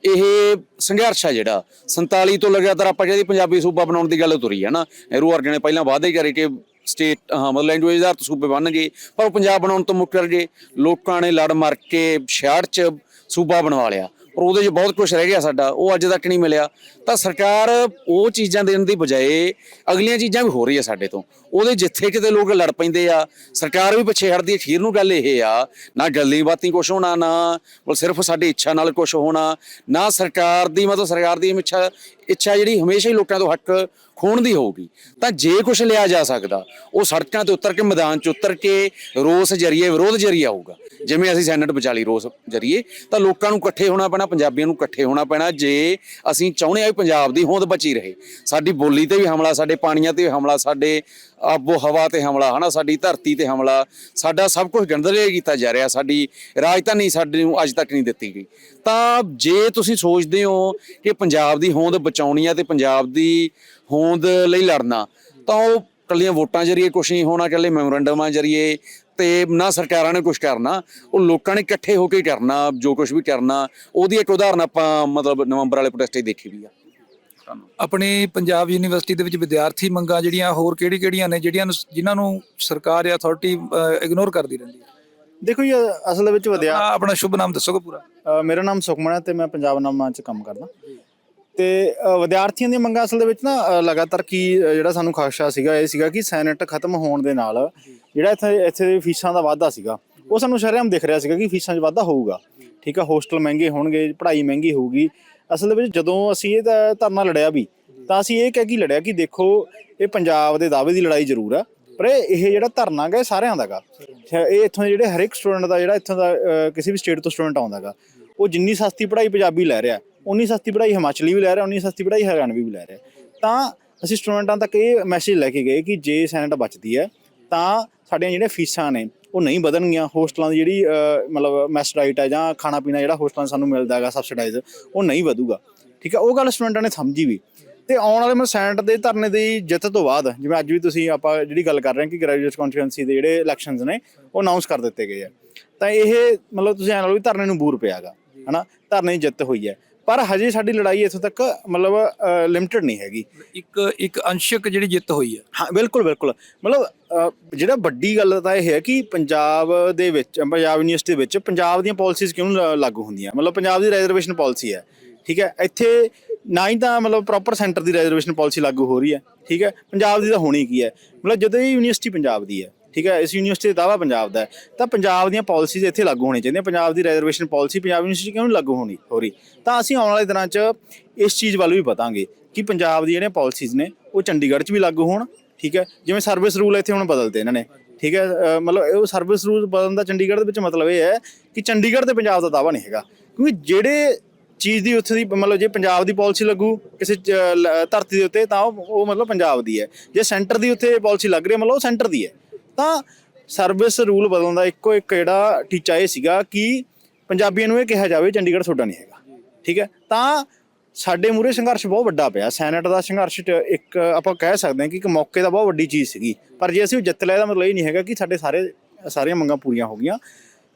ਇਹ ਸੰਘਰਸ਼ ਆ ਜਿਹੜਾ। 47 ਤੋਂ ਲਗਾਤਾਰ ਆਪਾਂ ਕਹਿੰਦੇ ਪੰਜਾਬੀ ਸੂਬਾ ਬਣਾਉਣ ਦੀ ਗੱਲ ਤੁਰੀ ਹੈ ਨਾ। ਨਹਿਰੂ ਵਰਗੇ ਨੇ ਪਹਿਲਾਂ ਵਾਅਦੇ ਕਰੇ ਕਿ ਸਟੇਟ ਹਾਂ, ਮਤਲਬ ਲੈਂਗੁਏਜ ਦਾ ਸੂਬੇ ਬਣਨਗੇ, ਪਰ ਉਹ ਪੰਜਾਬ ਬਣਾਉਣ ਤੋਂ ਮੁੱਕਰ ਗਏ। ਲੋਕਾਂ ਨੇ ਲੜ ਮਰ ਕੇ 66 ਚ ਸੂਬਾ ਬਣਵਾ ਲਿਆ। ਪਰ ਉਹਦੇ 'ਚ ਬਹੁਤ ਕੁਝ ਰਹਿ ਗਿਆ ਸਾਡਾ। ਉਹ ਅੱਜ ਤੱਕ ਨਹੀਂ ਮਿਲਿਆ। ਤਾਂ ਸਰਕਾਰ ਉਹ ਚੀਜ਼ਾਂ ਦੇਣ ਦੀ ਬਜਾਏ ਅਗਲੀਆਂ ਚੀਜ਼ਾਂ ਵੀ ਹੋ ਰਹੀ ਆ ਸਾਡੇ ਤੋਂ। ਉਹਦੇ ਜਿੱਥੇ ਕਿਤੇ ਲੋਕ ਲੜ ਪੈਂਦੇ ਆ, ਸਰਕਾਰ ਵੀ ਪਿੱਛੇ ਹਟਦੀ ਹੈ ਅਖੀਰ ਨੂੰ ਗੱਲ ਇਹ ਆ, ਨਾ ਗੱਲੀ ਬਾਤੀ ਕੁਛ ਹੋਣਾ, ਨਾ ਬਲ ਸਿਰਫ ਸਾਡੀ ਇੱਛਾ ਨਾਲ ਕੁਛ ਹੋਣਾ, ਨਾ ਸਰਕਾਰ ਦੀ, ਮਤਲਬ ਸਰਕਾਰ ਦੀ ਇੱਛਾ ਇੱਛਾ ਜਿਹੜੀ ਹਮੇਸ਼ਾ ਹੀ ਲੋਕਾਂ ਤੋਂ ਹੱਕ ਖੋਣ ਦੀ ਹੋਊਗੀ। ਤਾਂ ਜੇ ਕੁਝ ਲਿਆ ਜਾ ਸਕਦਾ, ਉਹ ਸੜਕਾਂ ਤੇ ਉਤਰ ਕੇ, ਮੈਦਾਨ 'ਚ ਉਤਰ ਕੇ, ਰੋਸ ਜਰੀਏ, ਵਿਰੋਧ ਜਰੀਏ ਹੋਊਗਾ ਜਿਵੇਂ ਅਸੀਂ ਸੈਨੇਟ ਵਿਚਾਲੀ ਰੋਸ ਜਰੀਏ, ਤਾਂ ਲੋਕਾਂ ਨੂੰ ਇਕੱਠੇ ਹੋਣਾ ਪੈਣਾ, ਪੰਜਾਬੀਆਂ ਨੂੰ ਇਕੱਠੇ ਹੋਣਾ ਪੈਣਾ, ਜੇ ਅਸੀਂ ਚਾਹੁੰਦੇ ਆ ਵੀ ਪੰਜਾਬ ਦੀ ਹੋਂਦ ਬਚੀ ਰਹੇ। ਸਾਡੀ ਬੋਲੀ ਤੇ ਵੀ ਹਮਲਾ, ਸਾਡੇ ਪਾਣੀਆਂ ਤੇ ਵੀ ਹਮਲਾ, ਸਾਡੇ ਆਬੋ ਹਵਾ ਤੇ ਹਮਲਾ, ਹਨਾ, ਸਾਡੀ ਧਰਤੀ ਤੇ ਹਮਲਾ, ਸਾਡਾ ਸਭ ਕੁਝ ਗੰਦਲੇ ਕੀਤਾ ਜਾ ਰਿਹਾ, ਸਾਡੀ ਰਾਜਧਾਨੀ ਸਾਡੇ ਨੂੰ ਅੱਜ ਤੱਕ ਨਹੀਂ ਦਿੱਤੀ ਗਈ। ਤਾਂ ਜੇ ਤੁਸੀਂ ਸੋਚਦੇ ਹੋ ਕਿ ਪੰਜਾਬ ਦੀ ਹੋਂਦ ਬਚਾਉਣੀ ਆ ਤੇ ਪੰਜਾਬ ਦੀ ਹੋਂਦ ਲਈ ਲੜਨਾ, ਤਾਂ ਉਹ ਕੱਲੀਆਂ ਵੋਟਾਂ ਜਰੀਏ ਕੁਝ ਨਹੀਂ ਹੋਣਾ ਕੱਲੇ ਮੈਮੋਰੈਂਡਮਾਂ ਜਰੀਏ ਤੇ ਨਾ ਸਰਕਾਰਾਂ ਨੇ ਕੁਝ ਕਰਨਾ, ਉਹ ਲੋਕਾਂ ਨੇ ਇਕੱਠੇ ਹੋ ਕੇ ਕਰਨਾ, ਜੋ ਕੁਝ ਵੀ ਕਰਨਾ, ਉਹਦੀ ਇੱਕ ਉਦਾਹਰਨ ਆਪਾਂ ਮਤਲਬ ਨਵੰਬਰ ਵਾਲੇ ਪ੍ਰੋਟੈਸਟ 'ਚ ਦੇਖੀ ਵੀ ਆ। ਆਪਣੀ ਪੰਜਾਬ ਯੂਨੀਵਰਸਿਟੀ ਦੇ ਵਿੱਚ ਵਿਦਿਆਰਥੀ ਮੰਗਾਂ ਜਿਹੜੀਆਂ ਹੋਰ ਕਿਹੜੀ ਕਿਹੜੀਆਂ ਨੇ ਜਿਹੜੀਆਂ ਨੂੰ ਜਿਨ੍ਹਾਂ ਨੂੰ ਸਰਕਾਰ ਜਾਂ ਅਥਾਰਟੀ ਇਗਨੋਰ ਕਰਦੀ ਰਹਿੰਦੀ ਹੈ? ਦੇਖੋ ਜੀ ਅਸਲ ਵਿੱਚ ਵਿਦਿਆ ਆਪਣਾ ਸ਼ੁਭ ਨਾਮ ਦੱਸੋਗੇ ਪੂਰਾ। ਮੇਰਾ ਨਾਮ ਸੁਖਮਨ ਹੈ ਤੇ ਮੈਂ ਪੰਜਾਬ ਨਾਮਾਂ 'ਚ ਕੰਮ ਕਰਦਾ। ਤੇ ਵਿਦਿਆਰਥੀਆਂ ਦੀਆਂ ਮੰਗਾਂ ਅਸਲ ਦੇ ਵਿੱਚ ਨਾ ਲਗਾਤਾਰ ਕੀ ਜਿਹੜਾ ਸਾਨੂੰ ਖਦਸ਼ਾ ਸੀਗਾ ਇਹ ਸੀਗਾ ਕਿ ਸੈਨੇਟ ਖਤਮ ਹੋਣ ਦੇ ਨਾਲ ਜਿਹੜਾ ਇੱਥੇ ਇੱਥੇ ਫੀਸਾਂ ਦਾ ਵਾਧਾ ਸੀਗਾ ਉਹ ਸਾਨੂੰ ਸ਼ਰੇਆਮ ਦਿਖ ਰਿਹਾ ਸੀਗਾ ਕਿ ਫੀਸਾਂ 'ਚ ਵਾਧਾ ਹੋਊਗਾ। ਠੀਕ ਹੈ ਹੋਸਟਲ ਮਹਿੰਗੇ ਹੋਣਗੇ ਪੜ੍ਹਾਈ ਮਹਿੰਗੀ ਹੋਊਗੀ ਅਸਲ ਦੇ ਵਿੱਚ ਜਦੋਂ ਅਸੀਂ ਇਹ ਤਾਂ ਧਰਨਾ ਲੜਿਆ ਵੀ, ਤਾਂ ਅਸੀਂ ਇਹ ਕਹਿ ਕੇ ਲੜਿਆ ਕਿ ਦੇਖੋ, ਇਹ ਪੰਜਾਬ ਦੇ ਦਾਅਵੇ ਦੀ ਲੜਾਈ ਜ਼ਰੂਰ ਆ, ਪਰ ਇਹ ਜਿਹੜਾ ਧਰਨਾ ਗਾ, ਇਹ ਸਾਰਿਆਂ ਦਾ ਗਾ। ਇਹ ਇੱਥੋਂ ਦੇ ਜਿਹੜੇ ਹਰ ਇੱਕ ਸਟੂਡੈਂਟ ਦਾ, ਜਿਹੜਾ ਇੱਥੋਂ ਦਾ ਕਿਸੇ ਵੀ ਸਟੇਟ ਤੋਂ ਸਟੂਡੈਂਟ ਆਉਂਦਾਗਾ ਉਹ ਜਿੰਨੀ ਸਸਤੀ ਪੜ੍ਹਾਈ ਪੰਜਾਬੀ ਲੈ ਰਿਹਾ, ਉਨੀ ਸਸਤੀ ਪੜ੍ਹਾਈ ਹਿਮਾਚਲੀ ਵੀ ਲੈ ਰਿਹਾ, ਉਨੀ ਸਸਤੀ ਪੜ੍ਹਾਈ ਹਰਿਆਣਵੀ ਵੀ ਲੈ ਰਿਹਾ। ਤਾਂ ਅਸੀਂ ਸਟੂਡੈਂਟਾਂ ਤੱਕ ਇਹ ਮੈਸੇਜ ਲੈ ਕੇ ਗਏ ਕਿ ਜੇ ਸੈਨੇਟ ਬਚਦੀ ਹੈ, ਤਾਂ ਸਾਡੀਆਂ ਜਿਹੜੀਆਂ ਫੀਸਾਂ ਨੇ ਉਹ ਨਹੀਂ ਵਧਣਗੀਆਂ ਹੋਸਟਲਾਂ ਦੀ ਜਿਹੜੀ ਮਤਲਬ ਮੈਸ ਡਾਈਟ ਹੈ ਜਾਂ ਖਾਣਾ ਪੀਣਾ ਜਿਹੜਾ ਹੋਸਟਲਾਂ 'ਚ ਸਾਨੂੰ ਮਿਲਦਾ ਹੈਗਾ ਸਬਸਿਡਾਈਜ਼ ਉਹ ਨਹੀਂ ਵਧੂਗਾ। ਠੀਕ ਹੈ ਉਹ ਗੱਲ ਸਟੂਡੈਂਟਾਂ ਨੇ ਸਮਝੀ ਵੀ। ਤੇ ਆਉਣ ਵਾਲੇ ਮੈਂ ਸੈਂਟ ਦੇ ਧਰਨੇ ਦੀ ਜਿੱਤ ਤੋਂ ਬਾਅਦ, ਜਿਵੇਂ ਅੱਜ ਵੀ ਤੁਸੀਂ ਆਪਾਂ ਜਿਹੜੀ ਗੱਲ ਕਰ ਰਹੇ ਹਾਂ ਕਿ ਗ੍ਰੈਜੂਏਟ ਕੌਨਸਟੀਟੂਐਂਸੀ ਦੇ ਜਿਹੜੇ ਇਲੈਕਸ਼ਨਸ ਨੇ, ਉਹ ਅਨਾਉਂਸ ਕਰ ਦਿੱਤੇ ਗਏ ਆ। ਤਾਂ ਇਹ ਮਤਲਬ ਤੁਸੀਂ ਐਂ ਲਾ ਲਓ ਵੀ ਧਰਨੇ ਨੂੰ ਬੂਰ ਪਿਆਗਾ ਹਨਾ? ਧਰਨੇ ਦੀ ਜਿੱਤ ਹੋਈ ਹੈ। ਪਰ ਹਜੇ ਸਾਡੀ ਲੜਾਈ ਇੱਥੋਂ ਤੱਕ ਮਤਲਬ ਲਿਮਟਿਡ ਨਹੀਂ ਹੈਗੀ। ਇੱਕ ਇੱਕ ਅੰਸ਼ਕ ਜਿਹੜੀ ਜਿੱਤ ਹੋਈ ਹੈ ਹਾਂ ਬਿਲਕੁਲ ਬਿਲਕੁਲ। ਮਤਲਬ ਜਿਹੜਾ ਵੱਡੀ ਗੱਲ ਤਾਂ ਇਹ ਹੈ ਕਿ ਪੰਜਾਬ ਦੇ ਵਿੱਚ ਪੰਜਾਬ ਯੂਨੀਵਰਸਿਟੀ ਦੇ ਵਿੱਚ ਪੰਜਾਬ ਦੀਆਂ ਪਾਲਿਸੀਜ਼ ਕਿਉਂ ਲਾਗੂ ਹੁੰਦੀਆਂ? ਮਤਲਬ ਪੰਜਾਬ ਦੀ ਰਿਜ਼ਰਵੇਸ਼ਨ ਪਾਲਿਸੀ ਹੈ ਠੀਕ ਹੈ? ਇੱਥੇ ਨਾ ਹੀ ਤਾਂ ਮਤਲਬ ਪ੍ਰੋਪਰ ਸੈਂਟਰ ਦੀ ਰਿਜ਼ਰਵੇਸ਼ਨ ਪਾਲਿਸੀ ਲਾਗੂ ਹੋ ਰਹੀ ਹੈ ਠੀਕ ਹੈ? ਪੰਜਾਬ ਦੀ ਤਾਂ ਹੋਣੀ ਕੀ ਹੈ? ਮਤਲਬ ਜਦੋਂ ਇਹ ਯੂਨੀਵਰਸਿਟੀ ਪੰਜਾਬ ਦੀ ਹੈ ਠੀਕ ਹੈ ਇਸ ਯੂਨੀਵਰਸਿਟੀ ਦਾ ਦਾਵਾ ਪੰਜਾਬ ਦਾ ਹੈ। ਤਾਂ ਪੰਜਾਬ ਦੀਆਂ ਪਾਲਿਸੀਜ਼ ਇੱਥੇ ਲਾਗੂ ਹੋਣੀ ਚਾਹੀਦੀਆਂ। ਪੰਜਾਬ ਦੀ ਰਿਜ਼ਰਵੇਸ਼ਨ ਪਾਲਿਸੀ ਪੰਜਾਬ ਯੂਨੀਵਰਸਿਟੀ ਕਿਉਂ ਨਹੀਂ ਲਾਗੂ ਹੋਣੀ ਹੋ ਰਹੀ? ਤਾਂ ਅਸੀਂ ਆਉਣ ਵਾਲੇ ਦਿਨਾਂ 'ਚ ਇਸ ਚੀਜ਼ ਵੱਲ ਵੀ ਪਤਾਂਗੇ ਕਿ ਪੰਜਾਬ ਦੀ ਜਿਹੜੀਆਂ ਪਾਲਿਸੀਜ਼ ਨੇ ਉਹ ਚੰਡੀਗੜ੍ਹ 'ਚ ਵੀ ਲਾਗੂ ਹੋਣ ਠੀਕ ਹੈ। ਜਿਵੇਂ ਸਰਵਿਸ ਰੂਲ ਇੱਥੇ ਹੁਣ ਬਦਲਦੇ ਇਹਨਾਂ ਨੇ ਠੀਕ ਹੈ ਮਤਲਬ ਉਹ ਸਰਵਿਸ ਰੂਲ ਬਦਲਣ ਦਾ ਚੰਡੀਗੜ੍ਹ ਦੇ ਵਿੱਚ ਮਤਲਬ ਇਹ ਹੈ ਕਿ ਚੰਡੀਗੜ੍ਹ ਤੇ ਪੰਜਾਬ ਦਾ ਦਾਵਾ ਨਹੀਂ ਹੈਗਾ। ਕਿਉਂਕਿ ਜਿਹੜੇ ਚੀਜ਼ ਦੀ ਉੱਥੇ ਦੀ ਮਤਲਬ ਜੇ ਪੰਜਾਬ ਦੀ ਪਾਲਿਸੀ ਲੱਗੂ ਕਿਸੇ ਚ, ਲ- ਧਰਤੀ ਦੇ ਉੱਤੇ ਤਾਂ ਉਹ ਮਤਲਬ ਪੰਜਾਬ ਦੀ ਹੈ। ਜੇ ਸੈਂਟਰ ਦੀ ਉੱਥੇ ਪਾਲਿਸੀ ਲੱਗ ਰਹੀ ਹੈ ਮਤਲਬ ਉਹ ਸੈਂਟਰ ਦੀ ਹੈ। ਤਾਂ ਸਰਵਿਸ ਰੂਲ ਬਦਲਣ ਦਾ ਇੱਕੋ ਇੱਕ ਜਿਹੜਾ ਟੀਚਾ ਇਹ ਸੀਗਾ ਕਿ ਪੰਜਾਬੀਆਂ ਨੂੰ ਇਹ ਕਿਹਾ ਜਾਵੇ ਚੰਡੀਗੜ੍ਹ ਤੁਹਾਡਾ ਨਹੀਂ ਹੈਗਾ, ਠੀਕ ਹੈ? ਤਾਂ ਸਾਡੇ ਮੂਰੇ ਸੰਘਰਸ਼ ਬਹੁਤ ਵੱਡਾ ਪਿਆ ਸੈਨੇਟ ਦਾ ਸੰਘਰਸ਼ ਚ ਇੱਕ ਆਪਾਂ ਕਹਿ ਸਕਦੇ ਹਾਂ ਕਿ ਇੱਕ ਮੌਕੇ ਦਾ ਬਹੁਤ ਵੱਡੀ ਚੀਜ਼ ਸੀਗੀ, ਪਰ ਜੇ ਅਸੀਂ ਉਹ ਜਿੱਤ ਲਿਆ ਇਹਦਾ ਮਤਲਬ ਇਹ ਨਹੀਂ ਹੈਗਾ ਕਿ ਸਾਡੇ ਸਾਰੇ, ਸਾਰੀਆਂ ਮੰਗਾਂ ਪੂਰੀਆਂ ਹੋ ਗਈਆਂ।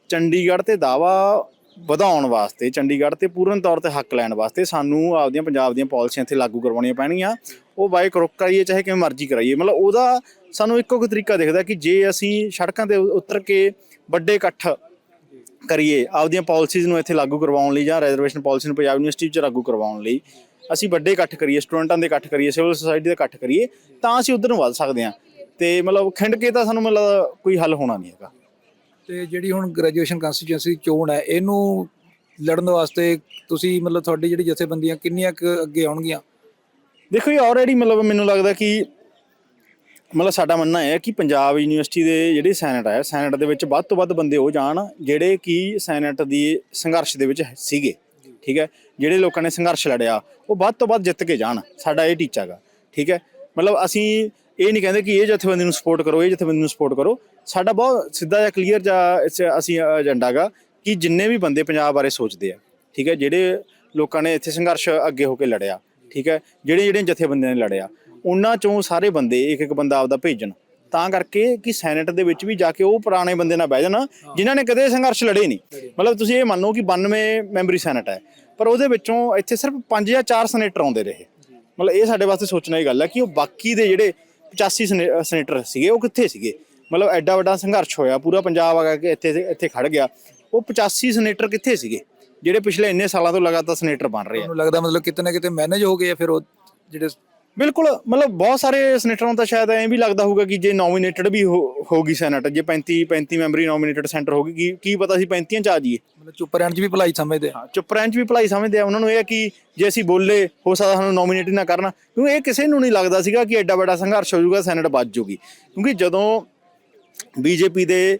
ਚੰਡੀਗੜ੍ਹ ਤੇ ਦਾਵਾ ਵਧਾਉਣ ਵਾਸਤੇ, ਚੰਡੀਗੜ੍ਹ ਤੇ ਪੂਰਨ ਤੌਰ ਤੇ ਹੱਕ ਲੈਣ ਵਾਸਤੇ ਸਾਨੂੰ ਆਪਦੀਆਂ ਪੰਜਾਬ ਦੀਆਂ ਪਾਲਿਸੀਆਂ ਇੱਥੇ ਲਾਗੂ ਕਰਵਾਉਣੀਆਂ ਪੈਣਗੀਆਂ। ਉਹ ਬਾਈ ਕਰੋਕ ਕਰਾਈਏ ਚਾਹੇ ਕਿਵੇਂ ਮਰਜ਼ੀ ਕਰਾਈਏ, ਮਤਲਬ ਉਹਦਾ ਸਾਨੂੰ ਇੱਕੋ ਇੱਕ ਤਰੀਕਾ ਦਿਖਦਾ ਕਿ ਜੇ ਅਸੀਂ ਸੜਕਾਂ ਤੇ ਉਤਰ ਕੇ ਵੱਡੇ ਇਕੱਠ ਕਰੀਏ ਆਪਦੀਆਂ ਪਾਲਿਸੀਜ਼ ਨੂੰ ਇੱਥੇ ਲਾਗੂ ਕਰਵਾਉਣ ਲਈ ਜਾਂ ਰਿਜ਼ਰਵੇਸ਼ਨ ਪਾਲਿਸੀ ਨੂੰ ਪੰਜਾਬ ਯੂਨੀਵਰਸਿਟੀ 'ਚ ਲਾਗੂ ਕਰਵਾਉਣ ਲਈ ਅਸੀਂ ਵੱਡੇ ਇਕੱਠ ਕਰੀਏ ਸਟੂਡੈਂਟਾਂ ਦੇ ਇਕੱਠ ਕਰੀਏ ਸਿਵਲ ਸੁਸਾਇਟੀ ਦੇ ਇਕੱਠ ਕਰੀਏ ਤਾਂ ਅਸੀਂ ਉਧਰ ਨੂੰ ਵੱਧ ਸਕਦੇ ਹਾਂ। ਤੇ ਮਤਲਬ ਖਿੰਡ ਕੇ ਤਾਂ ਸਾਨੂੰ ਮਤਲਬ ਕੋਈ ਹੱਲ ਹੋਣਾ ਨਹੀਂ ਹੈਗਾ। ਤੇ ਜਿਹੜੀ ਹੁਣ ਗ੍ਰੈਜੂਏਸ਼ਨ ਕੰਸਟੀਚੁਐਂਸੀ ਦੀ ਚੋਣ ਹੈ ਇਹਨੂੰ ਲੜਨ ਵਾਸਤੇ ਤੁਸੀਂ ਮਤਲਬ ਤੁਹਾਡੀ ਜਿਹੜੀ ਜਥੇਬੰਦੀਆਂ ਕਿੰਨੀਆਂ ਕੁ ਅੱਗੇ ਆਉਣਗੀਆਂ? ਦੇਖੋ ਜੀ ਆਲਰੇਡੀ ਮਤਲਬ ਮੈਨੂੰ ਲੱਗਦਾ ਕਿ ਮਤਲਬ ਸਾਡਾ ਮੰਨਣਾ ਹੈ ਕਿ ਪੰਜਾਬ ਯੂਨੀਵਰਸਿਟੀ ਦੇ ਜਿਹੜੇ ਸੈਨੇਟ ਹੈ ਸੈਨੇਟ ਦੇ ਵਿੱਚ ਵੱਧ ਤੋਂ ਵੱਧ ਬੰਦੇ ਉਹ ਜਾਣ ਜਿਹੜੇ ਕਿ ਸੈਨੇਟ ਦੀ ਸੰਘਰਸ਼ ਦੇ ਵਿੱਚ ਸੀਗੇ, ਠੀਕ ਹੈ? ਜਿਹੜੇ ਲੋਕਾਂ ਨੇ ਸੰਘਰਸ਼ ਲੜਿਆ, ਉਹ ਵੱਧ ਤੋਂ ਵੱਧ ਜਿੱਤ ਕੇ ਜਾਣ, ਸਾਡਾ ਇਹ ਟੀਚਾ ਹੈਗਾ ਠੀਕ ਹੈ? ਮਤਲਬ ਅਸੀਂ ਇਹ ਨਹੀਂ ਕਹਿੰਦੇ ਕਿ ਇਹ ਜਥੇਬੰਦੀ ਨੂੰ ਸਪੋਰਟ ਕਰੋ, ਇਹ ਜਥੇਬੰਦੀ ਨੂੰ ਸਪੋਰਟ ਕਰੋ, ਸਾਡਾ ਬਹੁਤ ਸਿੱਧਾ ਜਿਹਾ ਕਲੀਅਰ ਜਾਂ ਅਸੀਂ ਏਜੰਡਾ ਗਾ ਕਿ ਜਿੰਨੇ ਵੀ ਬੰਦੇ ਪੰਜਾਬ ਬਾਰੇ ਸੋਚਦੇ ਆ, ਠੀਕ ਹੈ? ਜਿਹੜੇ ਲੋਕਾਂ ਨੇ ਇੱਥੇ ਸੰਘਰਸ਼ ਅੱਗੇ ਹੋ ਕੇ ਲੜਿਆ, ਠੀਕ ਹੈ? ਜਿਹੜੇ ਜਿਹੜੇ ਜਥੇਬੰਦੀਆਂ ਨੇ ਲੜਿਆ ਉਹਨਾਂ ਚੋਂ ਸਾਰੇ ਬੰਦੇ ਇੱਕ ਇੱਕ ਬੰਦਾ ਆਪਦਾ ਭੇਜਣ। ਤਾਂ ਕਰਕੇ ਕਿ ਸੈਨੇਟ ਦੇ ਵਿੱਚ ਵੀ ਜਾ ਕੇ ਉਹ ਪੁਰਾਣੇ ਬੰਦੇ ਨਾਲ ਬਹਿ ਜਾਣ ਜਿਨ੍ਹਾਂ ਨੇ ਕਦੇ ਸੰਘਰਸ਼ ਲੜੇ ਨਹੀਂ। ਮਤਲਬ ਤੁਸੀਂ ਇਹ ਮੰਨੋ ਕਿ 92 ਮੈਂਬਰੀ ਸੈਨੇਟ ਹੈ। ਪਰ ਉਹਦੇ ਵਿੱਚੋਂ ਇੱਥੇ ਸਿਰਫ 5 ਜਾਂ 4 ਸੈਨੇਟਰ ਆਉਂਦੇ ਰਹੇ। ਮਤਲਬ ਇਹ ਸਾਡੇ ਵਾਸਤੇ ਸੋਚਣ ਵਾਲੀ ਗੱਲ ਹੈ ਕਿ ਉਹ ਬਾਕੀ ਦੇ ਜਿਹੜੇ 85 ਸਨੇ- ਅਹ ਸੈਨੇਟਰ ਸੀਗੇ ਉਹ ਕਿੱਥੇ ਸੀਗੇ? ਮਤਲਬ ਐਡਾ ਵੱਡਾ ਸੰਘਰਸ਼ ਹੋਇਆ ਪੂਰਾ ਪੰਜਾਬ ਆ ਕੇ ਇੱਥੇ ਇੱਥੇ ਖੜ ਗਿਆ। ਉਹ 85 ਸੈਨੇਟਰ ਕਿੱਥੇ ਸੀਗੇ? ਜਿਹੜੇ ਪਿਛਲੇ ਇੰਨੇ ਸਾਲਾਂ ਤੋਂ ਲਗਾਤਾਰ ਸੈਨੇਟਰ ਬਣ ਰਹੇ ਆ। ਤੁਹਾਨੂੰ ਲੱਗਦਾ ਮਤਲਬ ਕਿਤੇ ਨਾ ਕਿਤੇ ਮੈਨੇਜ ਹੋ ਗਏ ਆ ਫਿਰ ਉਹ ਜਿਹੜੇ ਬਿਲਕੁਲ ਮਤਲਬ ਬਹੁਤ ਸਾਰੇ ਸੈਨੇਟਰਾਂ ਨੂੰ ਤਾਂ ਸ਼ਾਇਦ ਐਂ ਵੀ ਲੱਗਦਾ ਹੋਊਗਾ ਕਿ ਜੇ ਨੋਮੀਨੇਟਡ ਵੀ ਹੋ- ਹੋਗੀ ਸੈਨੇਟ ਜੇ 35 35 ਮੈਂਬਰੀ ਨੋਮੀਨੇਟਡ ਸੈਂਟਰ ਹੋਗੀ ਕੀ ਕੀ ਪਤਾ ਸੀ 35 ਚ ਆ ਜਾਈਏ? ਮਤਲਬ ਚੁੱਪ ਰਹਿਣ 'ਚ ਵੀ ਭਲਾਈ ਸਮਝਦੇ ਆ। ਚੁੱਪ ਰਹਿਣ 'ਚ ਵੀ ਭਲਾਈ ਸਮਝਦੇ ਆ। ਉਹਨਾਂ ਨੂੰ ਇਹ ਹੈ ਕਿ ਜੇ ਅਸੀਂ ਬੋਲੇ ਹੋ ਸਕਦਾ ਸਾਨੂੰ ਨੋਮੀਨੇਟ ਹੀ ਨਾ ਕਰਨਾ। ਕਿਉਂਕਿ ਇਹ ਕਿਸੇ ਨੂੰ ਨਹੀਂ ਲੱਗਦਾ ਸੀਗਾ ਕਿ ਐਡਾ ਵੱਡਾ ਸੰਘਰਸ਼ ਹੋ ਜਾਊਗਾ ਸੈਨੇਟ ਬਚ ਜਾਊਗੀ। ਕਿਉਂਕਿ ਜਦੋਂ ਬੀਜੇਪੀ ਦੇ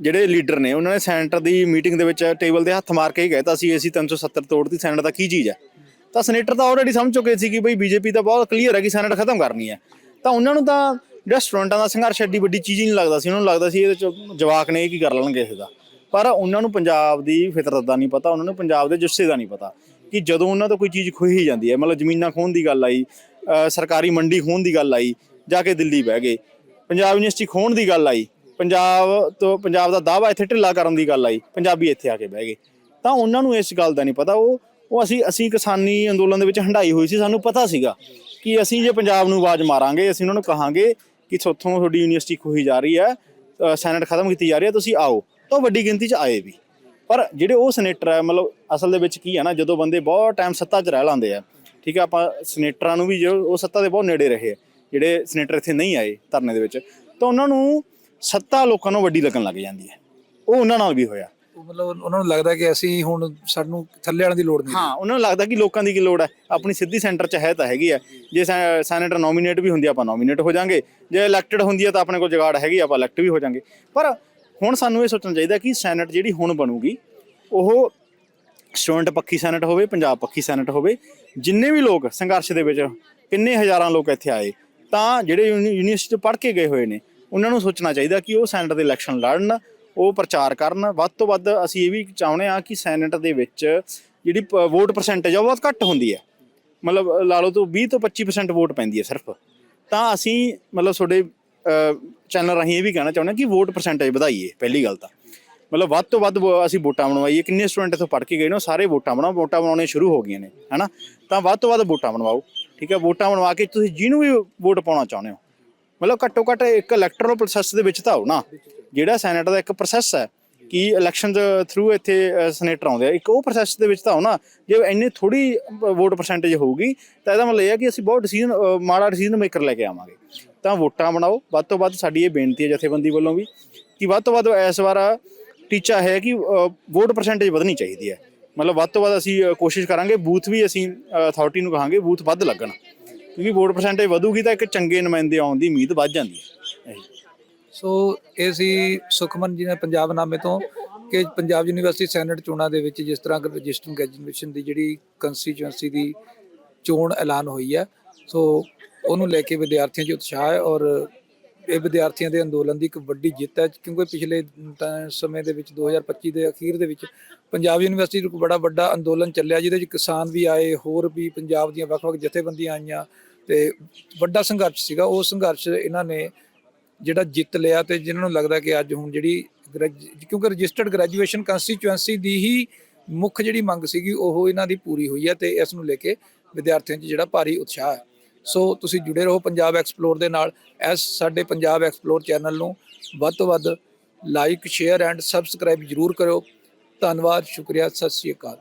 ਜਿਹੜੇ ਲੀਡਰ ਨੇ ਉਹਨਾਂ ਨੇ ਸੈਨੇਟਰ ਦੀ ਮੀਟਿੰਗ ਦੇ ਵਿੱਚ ਟੇਬਲ ਦੇ ਹੱਥ ਮਾਰ ਕੇ ਹੀ ਗਏ ਤਾਂ ਅਸੀਂ ਏਸੀ 370 ਤੋੜਤੀ ਸੈਨੇਟ ਦਾ ਕੀ ਚੀਜ਼ ਹੈ ਤਾਂ ਸੈਨੇਟਰ ਤਾਂ ਆਲਰੇਡੀ ਸਮਝ ਚੁੱਕੇ ਸੀ ਕਿ ਬਈ ਬੀਜੇਪੀ ਤਾਂ ਬਹੁਤ ਕਲੀਅਰ ਹੈ ਕਿ ਸੈਨੇਟ ਖਤਮ ਕਰਨੀ ਹੈ। ਤਾਂ ਉਹਨਾਂ ਨੂੰ ਤਾਂ ਜਿਹੜਾ ਸਟੂਡੈਂਟਾਂ ਦਾ ਸੰਘਰਸ਼ ਐਡੀ ਵੱਡੀ ਚੀਜ਼ ਹੀ ਨਹੀਂ ਲੱਗਦਾ ਸੀ। ਉਹਨਾਂ ਨੂੰ ਲੱਗਦਾ ਸੀ ਇਹਦੇ ਚ ਜਵਾਕ ਨੇ ਇਹ ਕੀ ਕਰ ਲੈਣਗੇ ਇਹਦਾ। ਪਰ ਉਹਨਾਂ ਨੂੰ ਪੰਜਾਬ ਦੀ ਫਿਤਰਤ ਦਾ ਨਹੀਂ ਪਤਾ, ਉਹਨਾਂ ਨੂੰ ਪੰਜਾਬ ਦੇ ਜੁੱਸੇ ਦਾ ਨਹੀਂ ਪਤਾ ਕਿ ਜਦੋਂ ਉਹਨਾਂ ਤੋਂ ਕੋਈ ਚੀਜ਼ ਖੋਹੀ ਜਾਂਦੀ ਹੈ। ਮਤਲਬ ਜ਼ਮੀਨਾਂ ਖੋਹਣ ਦੀ ਗੱਲ ਆਈ ਸਰਕਾਰੀ ਮੰਡੀ ਖੋਹਣ ਦੀ ਗੱਲ ਆਈ, ਜਾ ਕੇ ਦਿੱਲੀ ਬਹਿ ਗਏ। ਪੰਜਾਬ ਯੂਨੀਵਰਸਿਟੀ ਖੋਹਣ ਦੀ ਗੱਲ ਆਈ, ਪੰਜਾਬ ਤੋਂ ਪੰਜਾਬ ਦਾ ਦਾਅਵਾ ਇੱਥੇ ਢਿੱਲਾ ਕਰਨ ਦੀ ਗੱਲ ਆਈ, ਪੰਜਾਬੀ ਇੱਥੇ ਆ ਕੇ ਬਹਿ ਗਏ। ਤਾਂ ਉਹਨਾਂ ਨੂੰ ਇਸ ਗੱਲ ਦਾ ਨਹੀਂ ਪਤਾ। ਉਹ ਉਹ ਅਸੀਂ ਅਸੀਂ ਕਿਸਾਨੀ ਅੰਦੋਲਨ ਦੇ ਵਿੱਚ ਹੰਡਾਈ ਹੋਈ ਸੀ ਸਾਨੂੰ ਪਤਾ ਸੀਗਾ ਕਿ ਅਸੀਂ ਜੇ ਪੰਜਾਬ ਨੂੰ ਆਵਾਜ਼ ਮਾਰਾਂਗੇ ਅਸੀਂ ਉਹਨਾਂ ਨੂੰ ਕਹਾਂਗੇ ਕਿ ਤੁਹਾਥੋਂ ਤੁਹਾਡੀ ਯੂਨੀਵਰਸਿਟੀ ਖੋਹੀ ਜਾ ਰਹੀ ਹੈ ਅ, ਸੈਨੇਟ ਖਤਮ ਕੀਤੀ ਜਾ ਰਹੀ ਹੈ ਤੁਸੀਂ ਆਓ। ਤਾਂ ਉਹ ਵੱਡੀ ਗਿਣਤੀ 'ਚ ਆਏ ਵੀ। ਪਰ ਜਿਹੜੇ ਉਹ ਸੈਨੇਟਰ ਹੈ ਮਤਲਬ ਅਸਲ ਦੇ ਵਿੱਚ ਕੀ ਹੈ ਨਾ ਜਦੋਂ ਬੰਦੇ ਬਹੁਤ ਟਾਈਮ ਸੱਤਾ 'ਚ ਰਹਿ ਲਾਂਦੇ ਆ ਠੀਕ ਹੈ ਆਪਾਂ ਸੈਨੇਟਰਾਂ ਨੂੰ ਵੀ ਜੋ ਉਹ ਸੱਤਾ ਦੇ ਬਹੁਤ ਨੇੜੇ ਰਹੇ ਜਿਹੜੇ ਸੈਨੇਟਰ ਇੱਥੇ ਨਹੀਂ ਆਏ ਧਰਨੇ ਦੇ ਵਿੱਚ ਤਾਂ ਉਹਨਾਂ ਨੂੰ ਸੱਤਾ ਲੋਕਾਂ ਨੂੰ ਵੱਡੀ ਲੱਗਣ ਲੱਗ ਜਾਂਦੀ ਹੈ। ਉਹ ਉਹਨਾਂ ਨਾਲ ਵੀ ਹੋਇਆ। ਮਤਲਬ ਉਹਨਾਂ ਨੂੰ ਲੱਗਦਾ ਕਿ ਅਸੀਂ ਹੁਣ ਸਾਨੂੰ ਥੱਲੇ ਵਾਲਿਆਂ ਦੀ ਲੋੜ ਨਹੀਂ। ਹਾਂ ਉਹਨਾਂ ਨੂੰ ਲੱਗਦਾ ਕਿ ਲੋਕਾਂ ਦੀ ਕੀ ਲੋੜ ਹੈ? ਆਪਣੀ ਸਿੱਧੀ ਸੈਂਟਰ 'ਚ ਹੈ ਤਾਂ ਹੈਗੀ ਹੈ। ਜੇ ਸੈ- ਸੈਨੇਟਰ ਨੋਮੀਨੇਟ ਵੀ ਹੁੰਦੀ ਆ, ਆਪਾਂ ਨੋਮੀਨੇਟ ਹੋ ਜਾਾਂਗੇ। ਜੇ ਇਲੈਕਟਡ ਹੁੰਦੀ ਹੈ ਤਾਂ ਆਪਣੇ ਕੋਲ ਜਗਾੜ ਹੈਗੀ ਆਪਾਂ ਇਲੈਕਟ ਵੀ ਹੋ ਜਾਾਂਗੇ। ਪਰ ਹੁਣ ਸਾਨੂੰ ਇਹ ਸੋਚਣਾ ਚਾਹੀਦਾ ਕਿ ਸੈਨੇਟ ਜਿਹੜੀ ਹੁਣ ਬਣੂਗੀ ਉਹ ਸਟੂਡੈਂਟ ਪੱਖੀ ਸੈਨੇਟ ਹੋਵੇ ਪੰਜਾਬ ਪੱਖੀ ਸੈਨੇਟ ਹੋਵੇ ਜਿੰਨੇ ਵੀ ਲੋਕ ਸੰਘਰਸ਼ ਦੇ ਵਿੱਚ ਕਿੰਨੇ ਹਜ਼ਾਰਾਂ ਲੋਕ ਇੱਥੇ ਆਏ ਤਾਂ ਜਿਹੜੇ ਯੂਨੀਵਰਸਿਟੀ ਤੋਂ ਪੜ੍ਹ ਕੇ ਗਏ ਹੋਏ ਨੇ ਉਹਨਾਂ ਨੂੰ ਸੋਚਣਾ ਚਾਹੀਦਾ ਕਿ ਉਹ ਸੈਨੇਟ ਦੇ ਇਲੈਕਸ਼ਨ ਲੜਨ ਉਹ ਪ੍ਰਚਾਰ ਕਰਨ। ਵੱਧ ਤੋਂ ਵੱਧ ਅਸੀਂ ਇਹ ਵੀ ਚਾਹੁੰਦੇ ਹਾਂ ਕਿ ਸੈਨੇਟ ਦੇ ਵਿੱਚ ਜਿਹੜੀ ਪ- ਵੋਟ ਪਰਸੈਂਟੇਜ ਆ ਉਹ ਬਹੁਤ ਘੱਟ ਹੁੰਦੀ ਹੈ। ਮਤਲਬ ਲਾ ਲਓ ਤੋਂ 20 ਤੋਂ 25% ਵੋਟ ਪੈਂਦੀ ਹੈ ਸਿਰਫ। ਤਾਂ ਅਸੀਂ ਮਤਲਬ ਤੁਹਾਡੇ ਚੈਨਲ ਰਾਹੀਂ ਇਹ ਵੀ ਕਹਿਣਾ ਚਾਹੁੰਦੇ ਹਾਂ ਕਿ ਵੋਟ ਪਰਸੈਂਟੇਜ ਵਧਾਈਏ, ਪਹਿਲੀ ਗੱਲ ਤਾਂ। ਮਤਲਬ ਵੱਧ ਤੋਂ ਵੱਧ ਵੋ- ਅਸੀਂ ਵੋਟਾਂ ਬਣਵਾਈਏ। ਕਿੰਨੇ ਸਟੂਡੈਂਟ ਇੱਥੋਂ ਪੜ੍ਹ ਕੇ ਗਏ ਨੇ, ਉਹ ਸਾਰੇ ਵੋਟਾਂ ਬਣਾਓ। ਵੋਟਾਂ ਬਣਾਉਣੇ ਸ਼ੁਰੂ ਹੋ ਗਈਆਂ ਨੇ, ਹਨਾ? ਤਾਂ ਵੱਧ ਤੋਂ ਵੱਧ ਵੋਟਾਂ ਬਣਵਾਓ, ਠੀਕ ਹੈ? ਵੋਟਾਂ ਬਣਵਾ ਕੇ ਤੁਸੀਂ ਜਿਹਨੂੰ ਵੀ ਵੋਟ ਪਾਉਣਾ ਚਾਹੁੰਦੇ ਹੋ। ਮਤਲਬ ਘੱਟੋ ਘੱਟ ਇੱਕ ਇਲੈਕਟਰਲ ਪ੍ਰੋਸੈਸ ਦੇ ਵਿੱਚ ਤਾਂ ਆਓ ਨਾ। ਜਿਹੜਾ ਸੈਨੇਟ ਦਾ ਇੱਕ ਪ੍ਰੋਸੈਸ ਹੈ ਕਿ ਇਲੈਕਸ਼ਨ ਥਰੂ ਇੱਥੇ ਸੈਨੇਟਰ ਆਉਂਦੇ ਆ। ਇੱਕ ਉਹ ਪ੍ਰੋਸੈਸ ਦੇ ਵਿੱਚ ਤਾਂ ਆਓ ਜੇ ਇੰਨੀ ਥੋੜੀ ਵੋਟ ਪਰਸੈਂਟੇਜ ਹੋਊਗੀ, ਤਾਂ ਇਹਦਾ ਮਤਲਬ ਇਹ ਹੈ ਕਿ ਅਸੀਂ ਬਹੁਤ ਡਿਸੀਜਨ ਮਾੜਾ ਡਿਸੀਜਨ ਮੇਕਰ ਲੈ ਕੇ ਆਵਾਂਗੇ। ਤਾਂ ਵੋਟਾਂ ਬਣਾਓ। ਵੱਧ ਤੋਂ ਵੱਧ ਸਾਡੀ ਇਹ ਬੇਨਤੀ ਹੈ ਜਥੇਬੰਦੀ ਵੱਲੋਂ ਵੀ ਕਿ ਵੱਧ ਤੋਂ ਵੱਧ ਇਸ ਵਾਰ ਟੀਚਾ ਹੈ ਕਿ ਵੋਟ ਪਰਸੈਂਟੇਜ ਵਧਣੀ ਚਾਹੀਦੀ ਹੈ। ਮਤਲਬ ਵੱਧ ਤੋਂ ਵੱਧ ਅਸੀਂ ਕੋਸ਼ਿਸ਼ ਕਰਾਂਗੇ, ਬੂਥ ਵੀ ਅਸੀਂ ਅਥਾਰਟੀ ਨੂੰ ਕਹਾਂਗੇ, ਬੂਥ ਵੱਧ ਲੱਗਣ। ਕਿਉਂਕਿ ਵੋਟ ਪਰਸੈਂਟੇਜ ਵਧੂਗੀ ਤਾਂ ਇੱਕ ਚੰਗੇ ਨੁਮਾਇੰਦੇ ਆਉਣ ਦੀ ਉਮੀਦ ਵੱਧ ਜਾਂਦੀ ਹੈ। ਸੋ ਇਹ ਸੀ ਸੁਖਮਨ ਜੀ ਨੇ ਪੰਜਾਬ ਨਾਮੇ ਤੋਂ ਕਿ ਪੰਜਾਬ ਯੂਨੀਵਰਸਿਟੀ ਸੈਨੇਟ ਚੋਣਾਂ ਦੇ ਵਿੱਚ ਜਿਸ ਤਰ੍ਹਾਂ ਰਜਿਸਟਰਿੰਗ ਗ੍ਰੈਜੂਏਸ਼ਨ ਦੀ ਜਿਹੜੀ ਕੰਸਟੀਚੁਐਂਸੀ ਦੀ ਚੋਣ ਐਲਾਨ ਹੋਈ ਹੈ, ਸੋ ਉਹਨੂੰ ਲੈ ਕੇ ਵਿਦਿਆਰਥੀਆਂ 'ਚ ਉਤਸ਼ਾਹ ਹੈ ਔਰ ਇਹ ਵਿਦਿਆਰਥੀਆਂ ਦੇ ਅੰਦੋਲਨ ਦੀ ਇੱਕ ਵੱਡੀ ਜਿੱਤ ਹੈ, ਕਿਉਂਕਿ ਪਿਛਲੇ ਸਮੇਂ ਦੇ ਵਿੱਚ 2025 ਦੇ ਅਖੀਰ ਦੇ ਵਿੱਚ ਪੰਜਾਬ ਯੂਨੀਵਰਸਿਟੀ ਨੂੰ ਬੜਾ ਵੱਡਾ ਅੰਦੋਲਨ ਚੱਲਿਆ, ਜਿਹਦੇ ਵਿੱਚ ਕਿਸਾਨ ਵੀ ਆਏ, ਹੋਰ ਵੀ ਪੰਜਾਬ ਦੀਆਂ ਵੱਖ-ਵੱਖ ਜਥੇਬੰਦੀਆਂ ਆਈਆਂ ਤੇ ਵੱਡਾ ਸੰਘਰਸ਼ ਸੀਗਾ, ਉਹ ਸੰਘਰਸ਼ ਇਹਨਾਂ ਨੇ ਜਿਹੜਾ ਜਿੱਤ ਲਿਆ ਤੇ ਜਿਨ੍ਹਾਂ ਨੂੰ ਲੱਗਦਾ ਕਿ ਅੱਜ ਹੁਣ ਜਿਹੜੀ ਗ੍ਰੈਜ- ਕਿਉਂਕਿ ਰਜਿਸਟਰਡ ਗ੍ਰੈਜੂਏਸ਼ਨ ਕੰਸਟੀਚੁਐਂਸੀ ਦੀ ਹੀ ਮੁੱਖ ਜਿਹੜੀ ਮੰਗ ਸੀਗੀ, ਉਹ ਇਹਨਾਂ ਦੀ ਪੂਰੀ ਹੋਈ ਹੈ ਤੇ ਇਸ ਨੂੰ ਲੈ ਕੇ ਵਿਦਿਆਰਥੀਆਂ 'ਚ ਜਿਹੜਾ ਭਾਰੀ ਉਤਸ਼ਾਹ ਹੈ। ਸੋ ਤੁਸੀਂ ਜੁੜੇ ਰਹੋ ਪੰਜਾਬ ਐਕਸਪਲੋਰ ਦੇ ਨਾਲ। ਇਸ ਸਾਡੇ ਪੰਜਾਬ ਐਕਸਪਲੋਰ ਚੈਨਲ ਨੂੰ ਵੱਧ ਤੋਂ ਵੱਧ ਲਾਈਕ ਸ਼ੇਅਰ ਐਂਡ ਸਬਸਕ੍ਰਾਈਬ ਜਰੂਰ ਕਰੋ ਧੰਨਵਾਦ, ਸ਼ੁਕਰੀਆ, ਸਤਿ ਸ਼੍ਰੀ ਅਕਾਲ।